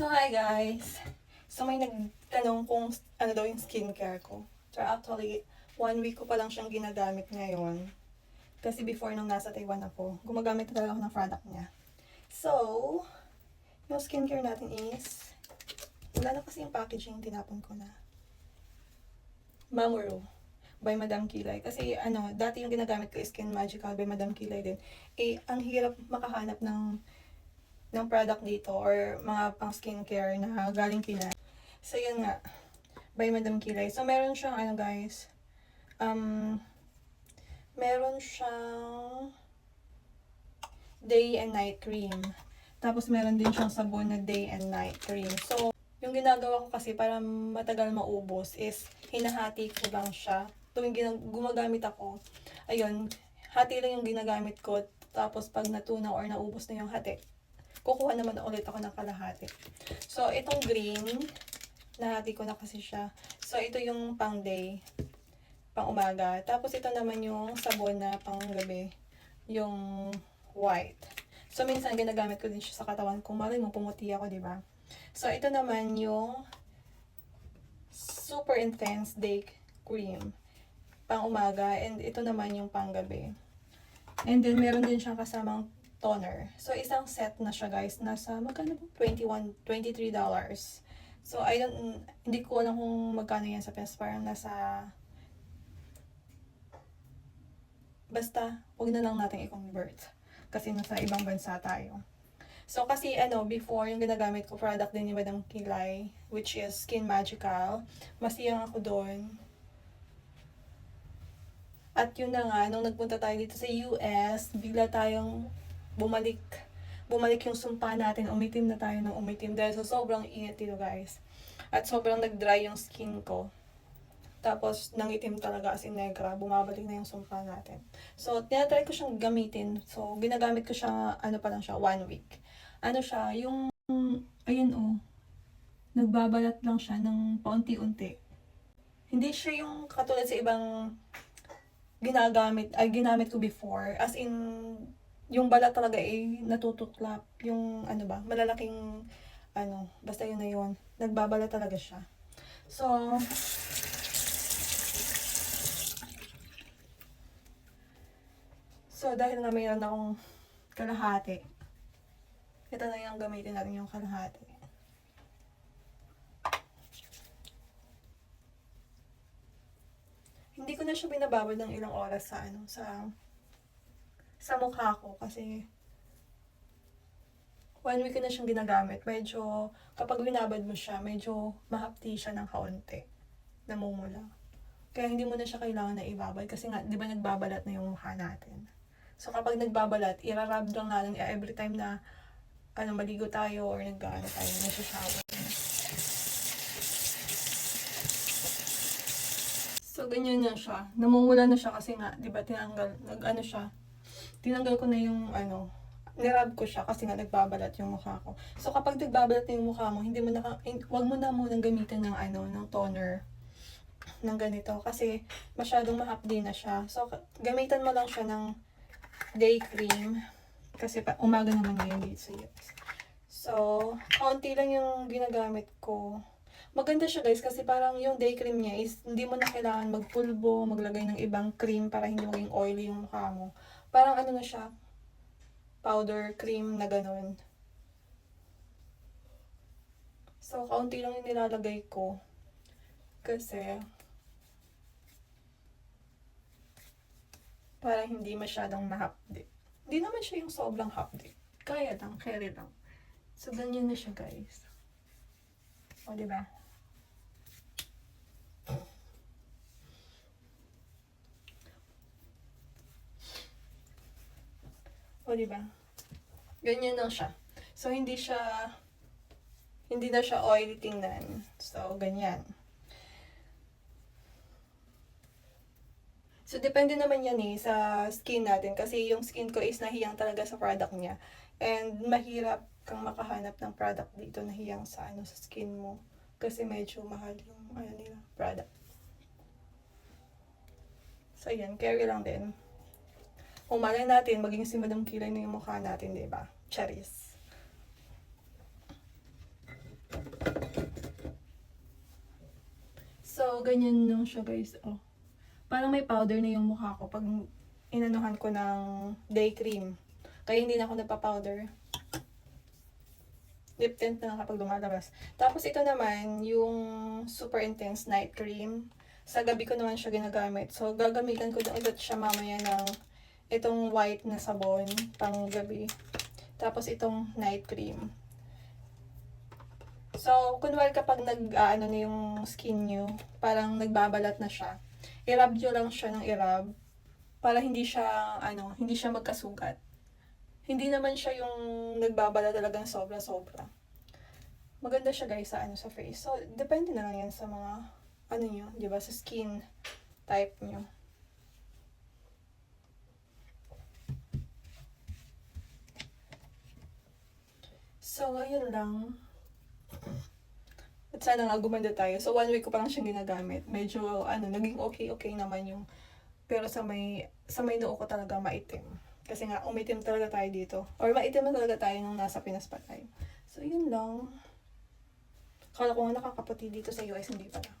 So, hi guys! So, may nagtanong kung ano daw yung skincare ko. So, actually, one week ko pa lang siyang ginagamit ngayon. Kasi before nung nasa Taiwan ako, gumagamit talaga ako ng product niya. So, yung skincare natin is, wala na kasi yung packaging, tinapon ko na. Mamuro by Madam Kilay. Kasi ano, dati yung ginagamit ko is Skin Magical by Madam Kilay din. Eh, ang hirap makahanap ng ng product dito or mga pang skincare na galing Kilay. So, yun nga. By Madam Kilay. So, meron siyang ano guys. Um, meron siyang day and night cream. Tapos, meron din siyang sabon na day and night cream. So, yung ginagawa ko kasi para matagal maubos is hinahati ko lang siya. Tuwing gumagamit ako, ayun, hati lang yung ginagamit ko. Tapos pag natunaw or naubos na yung hati, kukuha naman ulit ako ng kalahati. So, itong green, nahati ko na kasi siya. So, ito yung pang day, pang umaga. Tapos ito naman yung sabon na pang gabi, yung white. So, minsan ginagamit ko din siya sa katawan kung malay mo pumuti ako, di ba? So, ito naman yung super intense day cream pang umaga and ito naman yung pang gabi. And then meron din siyang kasamang toner. So isang set na siya guys, nasa magkano ba? 21 23 dollars. So I don't hindi ko alam kung magkano yan sa Pinas, parang nasa Basta, wag na lang natin i-convert. Kasi nasa ibang bansa tayo. So, kasi ano, before, yung ginagamit ko product din ni Madam Kilay, which is Skin Magical. Masiyang ako doon. At yun na nga, nung nagpunta tayo dito sa US, bigla tayong bumalik. Bumalik yung sumpa natin, umitim na tayo ng umitim dahil sa sobrang init dito guys. At sobrang nag-dry yung skin ko. Tapos, nangitim talaga as in negra, bumabalik na yung sumpa natin. So, tinatry ko siyang gamitin. So, ginagamit ko siya, ano pa lang siya, one week. Ano siya, yung, ayun oh, nagbabalat lang siya ng paunti-unti. Hindi siya yung katulad sa ibang ginagamit, ay ginamit ko before. As in, yung balat talaga eh, natutuklap. Yung, ano ba, malalaking, ano, basta yun na yun. Nagbabalat talaga siya. So, So, dahil nga mayroon akong kalahati, ito na yung gamitin natin yung kalahati. Hindi ko na siya binababad ng ilang oras sa ano, sa sa mukha ko kasi one week ko na siyang ginagamit. Medyo, kapag binabad mo siya, medyo mahapti siya ng kaunti. Namumula. Kaya hindi mo na siya kailangan na ibabad kasi nga, di ba nagbabalat na yung mukha natin. So kapag nagbabalat, irarab lang natin every time na ano, maligo tayo or nag-ano tayo, nasa-shower. So, ganyan na siya. Namumula na siya kasi nga, di ba, tinanggal, nag-ano siya, tinanggal ko na yung, ano, nirab ko siya kasi nga nagbabalat yung mukha ko. So, kapag nagbabalat na yung mukha mo, hindi mo na, wag mo na munang gamitin ng, ano, ng toner ng ganito kasi masyadong mahapdi na siya. So, gamitan mo lang siya ng day cream kasi pa, umaga naman ngayon dito sa US. So, kaunti lang yung ginagamit ko. Maganda siya guys kasi parang yung day cream niya is hindi mo na kailangan magpulbo, maglagay ng ibang cream para hindi maging oily yung mukha mo. Parang ano na siya, powder cream na ganun. So, kaunti lang yung nilalagay ko. Kasi, para hindi masyadong mahapdi. Hindi naman siya yung sobrang hapdi. Kaya lang, carry lang. So, ganyan na siya, guys. O, di O, di ba? Ganyan lang siya. So, hindi siya, hindi na siya oily tingnan. So, ganyan. So, depende naman yan eh sa skin natin. Kasi yung skin ko is nahiyang talaga sa product niya. And mahirap kang makahanap ng product dito na hiyang sa ano sa skin mo. Kasi medyo mahal yung ano nila, product. So, yan. Carry lang din. O malay natin, maging si Madam Kilay na yung mukha natin, di ba? Charis. So, ganyan nung siya guys. Oh. Parang may powder na yung mukha ko pag inanuhan ko ng day cream. Kaya hindi na ako napapowder. Lip tint na kapag lumalabas. Tapos ito naman, yung super intense night cream. Sa gabi ko naman siya ginagamit. So, gagamitan ko na ulit siya mamaya ng itong white na sabon pang gabi. Tapos itong night cream. So, kunwari kapag nag, ah, ano na yung skin nyo, parang nagbabalat na siya, i-rub nyo lang siya ng i-rub para hindi siya, ano, hindi siya magkasugat. Hindi naman siya yung nagbabala talagang sobra-sobra. Maganda siya guys sa ano sa face. So, depende na lang yan sa mga, ano nyo, di ba, sa skin type nyo. So, ayun lang. At sana nga gumanda tayo. So, one week ko pa lang siyang ginagamit. Medyo, ano, naging okay-okay naman yung pero sa may, sa may noo ko talaga maitim. Kasi nga, umitim talaga tayo dito. Or maitim na talaga tayo nung nasa Pinas pa tayo. So, yun lang. Kala ko nga nakakaputi dito sa US, hindi pala.